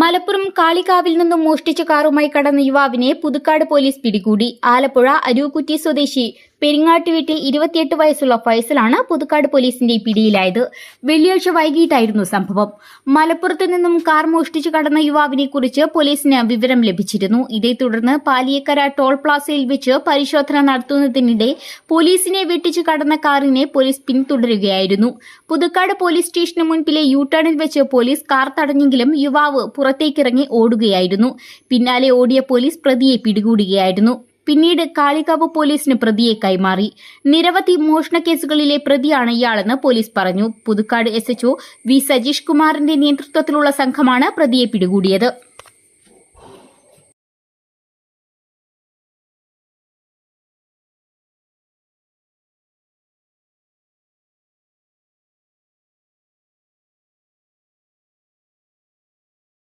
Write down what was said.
മലപ്പുറം കാളികാവിൽ നിന്നും മോഷ്ടിച്ച കാറുമായി കടന്ന യുവാവിനെ പുതുക്കാട് പോലീസ് പിടികൂടി. ആലപ്പുഴ അരൂക്കുറ്റി സ്വദേശി പെരിങ്ങാട്ട് വീട്ടിൽ ഇരുപത്തിയെട്ട് വയസ്സുള്ള ഫൈസലാണ് പുതുക്കാട് പോലീസിന്റെ പിടിയിലായത്. വെള്ളിയാഴ്ച വൈകിട്ടായിരുന്നു സംഭവം. മലപ്പുറത്ത് നിന്നും കാർ മോഷ്ടിച്ചു കടന്ന യുവാവിനെ കുറിച്ച് പോലീസിന് വിവരം ലഭിച്ചിരുന്നു. ഇതേ തുടർന്ന് പാലിയക്കര ടോൾ പ്ലാസയിൽ വെച്ച് പരിശോധന നടത്തുന്നതിനിടെ പോലീസിനെ വെട്ടിച്ചു കടന്ന കാറിനെ പോലീസ് പിന്തുടരുകയായിരുന്നു. പുതുക്കാട് പോലീസ് സ്റ്റേഷന് മുൻപിലെ യു ടേണിൽ വെച്ച് പോലീസ് കാർ തടഞ്ഞെങ്കിലും യുവാവ് പുറത്തേക്കിറങ്ങി ഓടുകയായിരുന്നു. പിന്നാലെ ഓടിയ പോലീസ് പ്രതിയെ പിടികൂടുകയായിരുന്നു. പിന്നീട് കാളികാവ് പോലീസിന് പ്രതിയെ കൈമാറി. നിരവധി മോഷണ കേസുകളിലെ പ്രതിയാണ് ഇയാളെന്ന് പോലീസ് പറഞ്ഞു. Puthukkad S H O V Sajeesh കുമാറിന്റെ നേതൃത്വത്തിലുള്ള സംഘമാണ് പ്രതിയെ പിടികൂടിയത്.